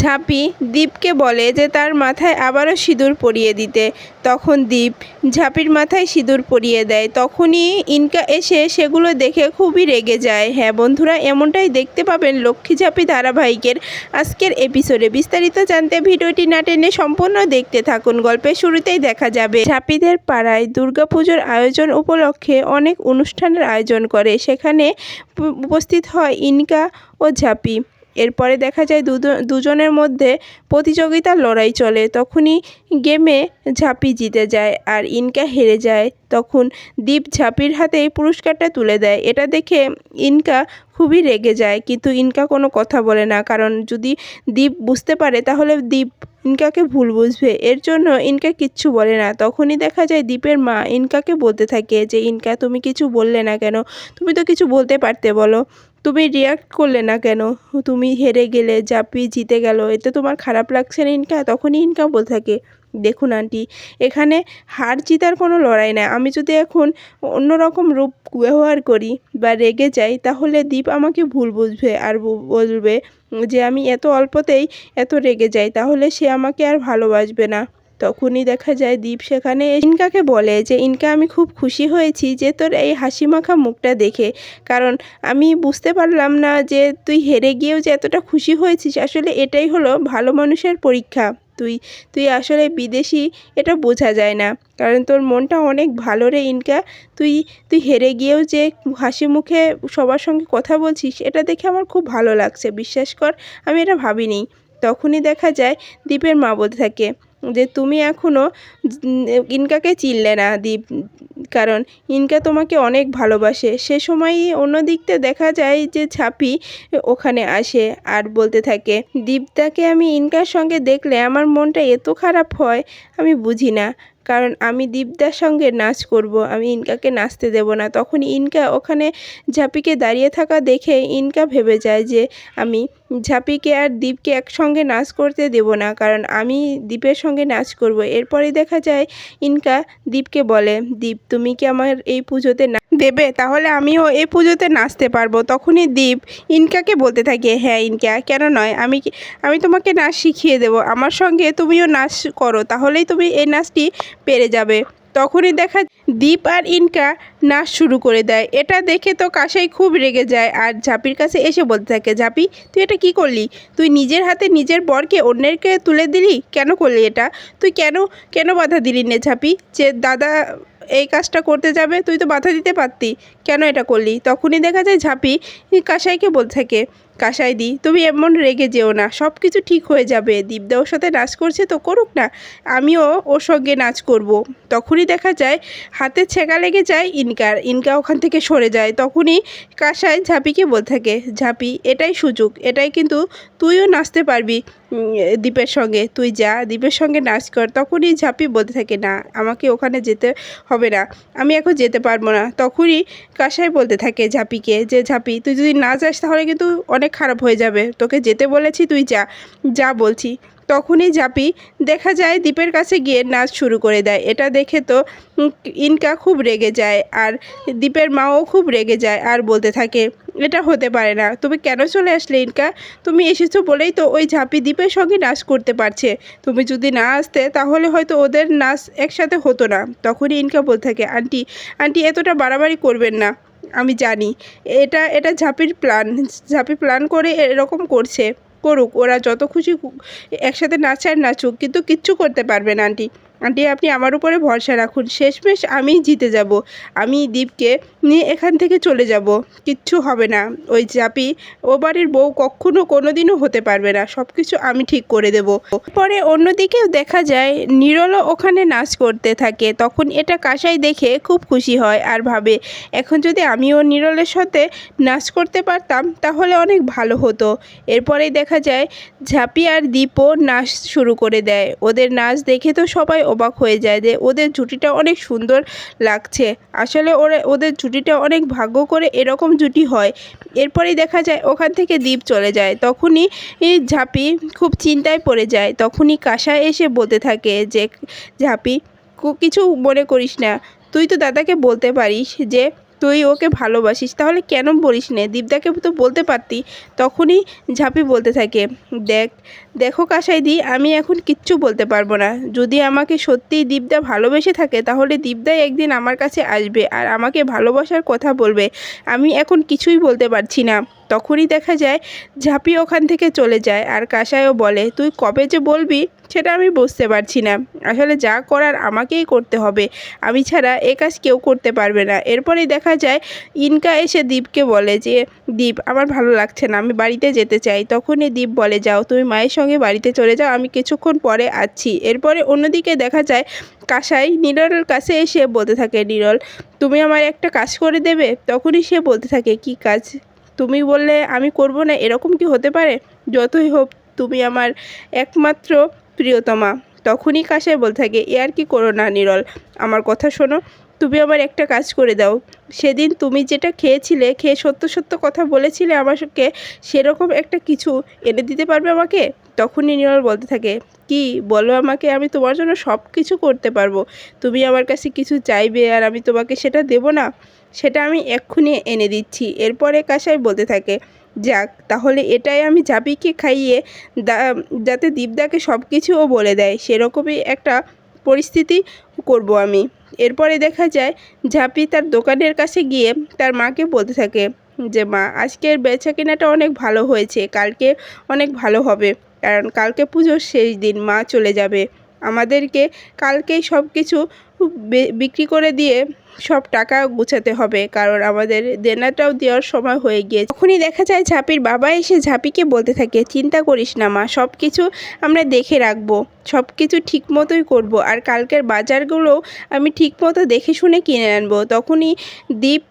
ঝাঁপি দীপকে বলে যে তার মাথায় আবারও সিঁদুর পরিয়ে দিতে। তখন দীপ ঝাঁপির মাথায় সিঁদুর পরিয়ে দেয়। তখনই ইনকা এসে সেগুলো দেখে খুবই রেগে যায়। হ্যাঁ বন্ধুরা, এমনটাই দেখতে পাবেন লক্ষ্মী ঝাঁপি ধারাবাহিকের আজকের এপিসোডে বিস্তারিত জানতে ভিডিওটি না টেনে সম্পূর্ণ দেখতে থাকুন। গল্পের শুরুতেই দেখা যাবে, ঝাঁপিদের পাড়ায় দুর্গাপুজোর আয়োজন উপলক্ষে অনেক অনুষ্ঠানের আয়োজন করে। সেখানে উপস্থিত হয় ইনকা ও ঝাঁপি। এরপরে দেখা যায় দুজনের মধ্যে প্রতিযোগিতার লড়াই চলে। তখনই গেমে ঝাঁপি জিতে যায় আর ইনকা হেরে যায়। তখন দীপ ঝাঁপির হাতে এই পুরস্কারটা তুলে দেয়। এটা দেখে ইনকা খুবই রেগে যায়, কিন্তু ইনকা কোনো কথা বলে না। কারণ যদি দীপ বুঝতে পারে, তাহলে দীপ ইনকাকে ভুল বুঝবে। এর জন্য ইনকা কিচ্ছু বলে না। তখনই দেখা যায় দীপের মা ইনকাকে বলতে থাকে যে, ইনকা, তুমি কিছু বললে না কেন? তুমি তো কিছু বলতে পারতে বলো। তুমি রিয়াক্ট করলে না কেন? তুমি হেরে গেলে জাপি জিতে গেল, এতে তোমার খারাপ লাগছে না ইনকা? তখনই ইনকা বলতে থাকে, দেখুন আন্টি এখানে হার জিতার কোনো লড়াই না আমি যদি এখন অন্যরকম রূপ ব্যবহার করি বা রেগে যাই, তাহলে দীপ আমাকে ভুল বুঝবে আর বলবে যে আমি এত অল্পতেই এত রেগে যাই, তাহলে সে আমাকে আর ভালোবাসবে না। তখনই দেখা যায় দীপ সেখানে ইনকাকে বলে যে, ইনকা, আমি খুব খুশি হয়েছি যে তোর এই হাসি মাখা মুখটা দেখে। কারণ আমি বুঝতে পারলাম না যে তুই হেরে গিয়েও যে এতটা খুশি হয়েছিস, আসলে এটাই হলো ভালো মানুষের পরীক্ষা। তুই তুই আসলে বিদেশি, এটা বোঝা যায় না। কারণ তোর মনটা অনেক ভালো রে ইনকা। তুই তুই হেরে গিয়েও যে হাসি মুখে সবার সঙ্গে কথা বলছিস, এটা দেখে আমার খুব ভালো লাগছে। বিশ্বাস কর, আমি এটা ভাবিনি। তখনই দেখা যায় দীপের মা বলতে থাকে যে তুমি এখনও ইনকাকে চিনলে না, দীপ। কারণ ইনকা তোমাকে অনেক ভালোবাসে। সে সময়ই অন্য দিকতে দেখা যায় যে ছাপি ওখানে আসে আর বলতে থাকে দীপদাকে আমি ইনকার সঙ্গে দেখলে আমার মনটা এত খারাপ হয়, আমি বুঝি না। কারণ আমি দীপদার সঙ্গে নাচ করব, আমি ইনকাকে নাচতে দেব না। তখন ইনকা ওখানে ঝাঁপিকে দাঁড়িয়ে থাকা দেখে ইনকা ভেবে যায় যে আমি ঝাঁপিকে আর দীপকে একসঙ্গে নাচ করতে দেব না, কারণ আমি দীপের সঙ্গে নাচ করব। এরপরে দেখা যায় ইনকা দীপকে বলে, দীপ, তুমি কি আমার এই পুজোতে দেবে তাহলে আমিও এই পুজোতে নাচতে পারব। তখনই দীপ ইনকাকে বলতে থাকে হ্যাঁ ইনকা, কেন নয়? আমি আমি তোমাকে নাচ শিখিয়ে দেব। আমার সঙ্গে তুমিও নাচ করো, তাহলেই তুমি এই নাচটি পেরে যাবে। তখনই দেখা দীপ আর ইনকা নাচ শুরু করে দেয়। এটা দেখে তো কাসাই খুব রেগে যায়। আর ঝাপির কাছে এসে বলতে থাকে, ঝাপি, তুই এটা কি করলি? তুই নিজের হাতে নিজের বরকে অন্যেরকে তুলে দিলি? কেন করলি এটা? তুই কেন কেন বাধা দিলি নে ঝাপি? যে দাদা এই কাজটা করতে যাবে, তুই তো বাধা দিতে পারতি। কেন এটা করলি? তখনই দেখা যায় ঝাঁপি কাসাইকে বলতে থাকে কাসাই দি। তুমি এমন রেগে যেও না। সব কিছু ঠিক হয়ে যাবে। দীপদা ওর সাথে নাচ করছে তো করুক না। আমিও ওর সঙ্গে নাচ করব। তখনই দেখা যায় হাতে ছেঁকা লেগে যায় ইনকার। ইনকা ওখান থেকে সরে যায়। তখনই কাসাই ঝাপিকে বলতে থাকে, ঝাপি, এটাই সুযোগ। এটাই কিন্তু তুইও নাচতে পারবি দীপের সঙ্গে। তুই যা, দীপের সঙ্গে নাচ কর। তখনই ঝাপি বলতে থাকে, না, আমাকে ওখানে যেতে হবে না। আমি এখন যেতে পারব না। তখনই কাসাই বলতে থাকে ঝাপিকে যে, ঝাপি, তুই যদি না যাস তাহলে কিন্তু অনেক খারাপ হয়ে যাবে। তোকে যেতে বলেছি তুই যা। যা বলছি। তখনই ঝাপি দেখা যায় দ্বীপের কাছে গিয়ে নাচ শুরু করে দেয়। এটা দেখে তো ইনকা খুব রেগে যায় আর দ্বীপের মাও খুব রেগে যায় আর বলতে থাকে, এটা হতে পারে না। তুমি কেন চলে আসলে ইনকা? তুমি এসেছ বলেই তো ওই ঝাঁপি দ্বীপের সঙ্গে নাচ করতে পারছে। তুমি যদি না আসতে তাহলে হয়তো ওদের নাচ একসাথে হতো না। তখনই ইনকা বলতে থাকে, আন্টি আন্টি এতটা বাড়াবাড়ি করবেন না। আমি জানি। এটা এটা ঝাঁপির প্ল্যান ঝাঁপি প্ল্যান করে এরকম করছে, করুক। ওরা যত খুশি একসাথে নাচে আর নাচুক, কিন্তু কিচ্ছু করতে পারবে না, আন্টি। আন্টি, আপনি আমার উপরে ভরসা রাখুন। শেষমেশ আমিই জিতে যাব। আমি দীপকে নিয়ে এখান থেকে চলে যাব। কিচ্ছু হবে না। ওই জাপি ও বাড়ির বউ কখনো কোনো দিনও হতে পারবে না। সব কিছু আমি ঠিক করে দেব। পরে অন্যদিকেও দেখা যায়, নিরলও ওখানে নাচ করতে থাকে। তখন এটা কাসাই দেখে খুব খুশি হয় আর ভাবে, এখন যদি আমিও নিরলের সাথে নাচ করতে পারতাম, তাহলে অনেক ভালো হতো। এরপরেই দেখা যায়, ঝাঁপি আর দীপও নাচ শুরু করে দেয়। ওদের নাচ দেখে তো সবাই অবাক হয়ে যায় যে ওদের জুটিটা অনেক সুন্দর লাগছে। আসলে ওরা, ওদের জুটিটা অনেক ভাগ্য করে এরকম জুটি হয়। এরপরেই দেখা যায় ওখান থেকে দ্বীপ চলে যায়। তখনই ঝাঁপি খুব চিন্তায় পড়ে যায়। তখনই কাঁসা এসে বলতে থাকে যে, ঝাঁপি কিছু মনে করিস না। তুই তো দাদাকে বলতে পারিস যে তুই ওকে ভালোবাসিস, তাহলে কেন বলিস নে? দীপদাকে তো বলতে পারতি, তখনই ঝাঁপি বলতে থাকে, দেখ, দেখো কাসাইদি, আমি এখন কিচ্ছু বলতে পারব না। যদি আমাকে সত্যিই দীপদা ভালোবেসে থাকে, তাহলে দীপদাই একদিন আমার কাছে আসবে আর আমাকে ভালোবাসার কথা বলবে। আমি এখন কিছুই বলতে পারছি না। তখনই দেখা যায় ঝাঁপি ওখান থেকে চলে যায় আর কাসাইও বলে, তুই কবে যে বলবি সেটা আমি বুঝতে পারছি না। আসলে যা করার আমাকেই করতে হবে। আমি ছাড়া এ কাজ কেউ করতে পারবে না। এরপরেই দেখা যায় ইনকা এসে দীপকে বলে যে, দীপ, আমার ভালো লাগছে না, আমি বাড়িতে যেতে চাই। তখনই দীপ বলে, যাও, তুমি মায়ের সঙ্গে বাড়িতে চলে যাও, আমি কিছুক্ষণ পরে আসছি। এরপরে অন্যদিকে দেখা যায় কাসাই নিরলের কাছে এসে বলতে থাকে, নিরল, তুমি আমার একটা কাজ করে দেবে? তখনই সে বলতে থাকে, কি কাজ? তুমি বললে আমি করব না, এরকম কি হতে পারে? যতই হোক, তুমি আমার একমাত্র প্রিয়তমা। তখনই কাসাই বলতে থাকে, এ আর কি করো না নিরল? আমার কথা শোনো, তুমি আমার একটা কাজ করে দাও। সেদিন তুমি যেটা খেয়েছিলে, খেয়ে সত্য সত্য কথা বলেছিলে আমাকে, সেরকম একটা কিছু এনে দিতে পারবে আমাকে? তখনই নিরল বলতে থাকে, কি? বলো আমাকে, আমি তোমার জন্য সব কিছু করতে পারব। তুমি আমার কাছে কিছু চাইবে আর আমি তোমাকে সেটা দেব না? সেটা আমি এক্ষুনি এনে দিচ্ছি। এরপরে কাসাই বলতে থাকে, যাক, তাহলে এটাই আমি জাপিকে খাইয়ে দা, যাতে দীপদাকে সব কিছুও বলে দেয়, সেরকমই একটা পরিস্থিতি করব আমি। এরপরে দেখা যায়, ঝাঁপি তার দোকানের কাছে গিয়ে তার মাকে বলতে থাকে যে, মা, আজকের বেচা কেনাটা অনেক ভালো হয়েছে, কালকে অনেক ভালো হবে, কারণ কালকে পুজোর শেষ দিন, মা চলে যাবে। আমাদেরকে কালকেই সব কিছু বিক্রি করে দিয়ে সব টাকা গুছাতে হবে, কারণ আমাদের দেনাটাও দেওয়ার সময় হয়ে গিয়েছে। তখনই দেখা যায় ঝাঁপির বাবা এসে ঝাঁপিকে বলতে থাকে, চিন্তা করিস না মা সব কিছু আমরা দেখে রাখব সব কিছু ঠিক মতোই করব, আর কালকের বাজারগুলো আমি ঠিক মতো দেখে শুনে কিনে আনব। তখনই দীপ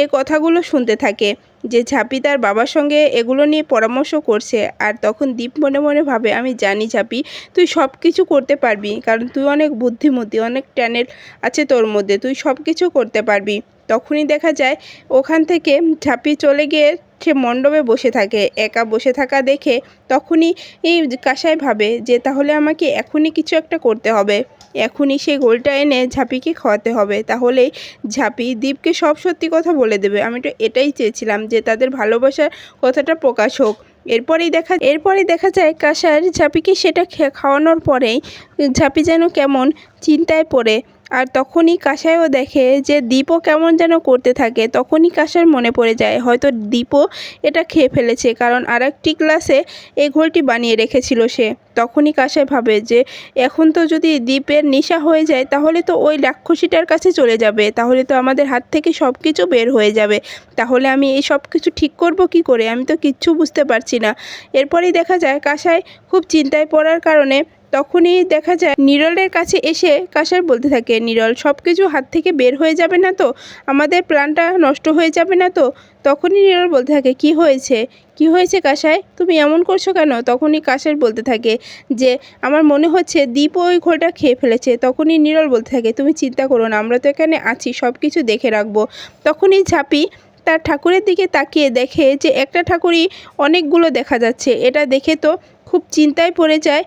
এ কথাগুলো শুনতে থাকে। যে ঝাঁপি তার বাবার সঙ্গে এগুলো নিয়ে পরামর্শ করছে, আর তখন দীপ মনে মনে ভাবে, আমি জানি ঝাঁপি, তুই সব কিছু করতে পারবি, কারণ তুই অনেক বুদ্ধিমতী, অনেক ট্যালেন্ট আছে তোর মধ্যে, তুই সব কিছু করতে পারবি। তখনই দেখা যায়, ওখান থেকে ঝাঁপি চলে গিয়ে সে মণ্ডপে বসে থাকে, একা বসে থাকা দেখে তখনই এই কাসাই ভাবে যে তাহলে আমাকে এখনই কিছু একটা করতে হবে। এখনই সেই গোলটা এনে ঝাঁপিকে খাওয়াতে হবে। তাহলে ঝাঁপি দীপকে সব সত্যি কথা বলে দেবে। আমি তো এটাই চেয়েছিলাম যে তাদের ভালোবাসার কথাটা প্রকাশ হোক। এরপরেই দেখা এরপরেই দেখা যায় কাসার ঝাঁপিকে সেটা খাওয়ানোর পরেই ঝাঁপি যেন কেমন চিন্তায় পড়ে। আর তখনই কাসাইও দেখে যে দীপও কেমন যেন করতে থাকে, তখনই কাসার মনে পড়ে যায়, হয়তো দীপও এটা খেয়ে ফেলেছে, কারণ আর একটি ক্লাসে এই ঘোলটি বানিয়ে রেখেছিল সে। তখনই কাসাই ভাবে যে, এখন তো যদি দ্বীপের নেশা হয়ে যায়, তাহলে তো ওই রাক্ষসীটার কাছে চলে যাবে, তাহলে তো আমাদের হাত থেকে সব কিছু বের হয়ে যাবে, তাহলে আমি এই সব কিছু ঠিক করব কি করে? আমি তো কিচ্ছু বুঝতে পারছি না। এরপরেই দেখা যায়, কাসাই খুব চিন্তায় পড়ার কারণে তখনই দেখা যায় নিরলের কাছে এসে কাসাই বলতে থাকে, নিরল সব কিছু হাত থেকে বের হয়ে যাবে না তো? আমাদের প্ল্যানটা নষ্ট হয়ে যাবে না তো? তখনই নিরল বলতে থাকে, কি হয়েছে? কি হয়েছে কাসাই? তুমি এমন করছ কেন? তখনই কাসাই বলতে থাকে যে, আমার মনে হচ্ছে দীপ ওই ঘোলটা খেয়ে ফেলেছে। তখনই নিরল বলতে থাকে, তুমি চিন্তা করো না, আমরা তো এখানে আছি সব কিছু দেখে রাখব। তখনই ঝাঁপি তার ঠাকুরের দিকে তাকিয়ে দেখে যে, একটা ঠাকুরই অনেকগুলো দেখা যাচ্ছে। এটা দেখে তো খুব চিন্তায় পড়ে যায়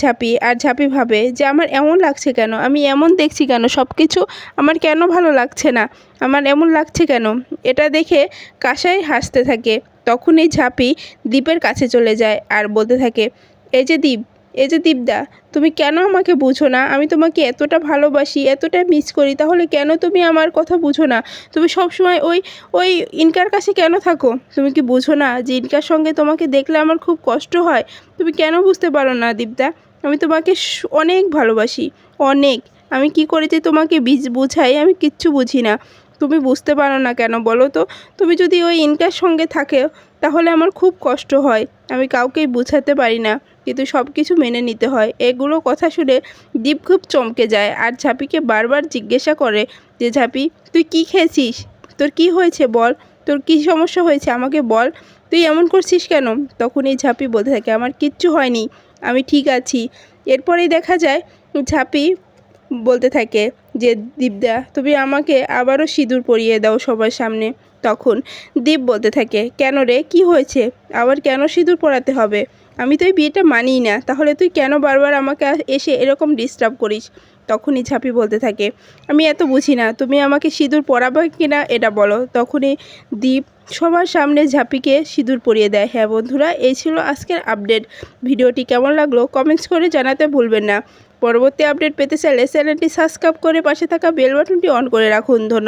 ঝাঁপি, আর ঝাঁপি ভাবে যে আমার এমন লাগছে কেন? আমি এমন দেখছি কেন? সব কিছু আমার কেন ভালো লাগছে না? আমার এমন লাগছে কেন? এটা দেখে কাসাই হাসতে থাকে। তখনই ঝাঁপি দ্বীপের কাছে চলে যায় আর বলতে থাকে, এই যে দ্বীপ এই যে দীপদা, তুমি কেন আমাকে বুঝো না? আমি তোমাকে এতটা ভালোবাসি, এতটা মিস করি, তাহলে কেন তুমি আমার কথা বুঝো না? তুমি সবসময় ওই ওই ইনকার কাছে কেন থাকো? তুমি কি বুঝো না যে ইনকার সঙ্গে তোমাকে দেখলে আমার খুব কষ্ট হয়? তুমি কেন বুঝতে পারো না দীপদা? আমি তোমাকে অনেক ভালোবাসি, অনেক। আমি কি করে যে তোমাকে বীজ বুঝাই আমি কিচ্ছু বুঝি না। তুমি বুঝতে পারো না কেন বলো তো? তুমি যদি ওই ইনকার সঙ্গে থাকে তাহলে আমার খুব কষ্ট হয়। আমি কাউকেই বুঝাতে পারি না, কিন্তু সব কিছু মেনে নিতে হয়। এগুলো কথা শুনে দীপ খুব চমকে যায় আর ঝাঁপিকে বারবার জিজ্ঞাসা করে যে, ঝাঁপি, তুই কি খেয়েছিস? তোর কি হয়েছে বল? তোর কি সমস্যা হয়েছে? আমাকে বল। তুই এমন করছিস কেন? তখন এই ঝাঁপি বলতে থাকে, আমার কিচ্ছু হয়নি। আমি ঠিক আছি। এরপরেই দেখা যায় ঝাঁপি বলতে থাকে যে, দীপদা, তুমি আমাকে আবারও সিঁদুর পরিয়ে দাও সবার সামনে। তখন দীপ বলতে থাকে, কেন রে? কি হয়েছে? আবার কেন সিঁদুর পরাতে হবে? আমি তো এই বিয়েটা মানিই না। তাহলে তুই কেন বারবার আমাকে এসে এরকম ডিস্টার্ব করিস? তখনই ঝাঁপি বলতে থাকে, আমি এত বুঝি না। তুমি আমাকে সিঁদুর পরাবে কি না এটা বলো। তখনই দীপ সবার সামনে ঝাঁপিকে সিঁদুর পরিয়ে দেয় হ্যাঁ বন্ধুরা, এই ছিল আজকের আপডেট ভিডিওটি কেমন লাগল কমেন্টস করে জানাতে ভুলবেন না। পরবর্তী আপডেট পেতে চাইলে চ্যানেলটি সাবস্ক্রাইব করে পাশে থাকা বেল বাটনটি অন করে রাখুন। ধন্যবাদ।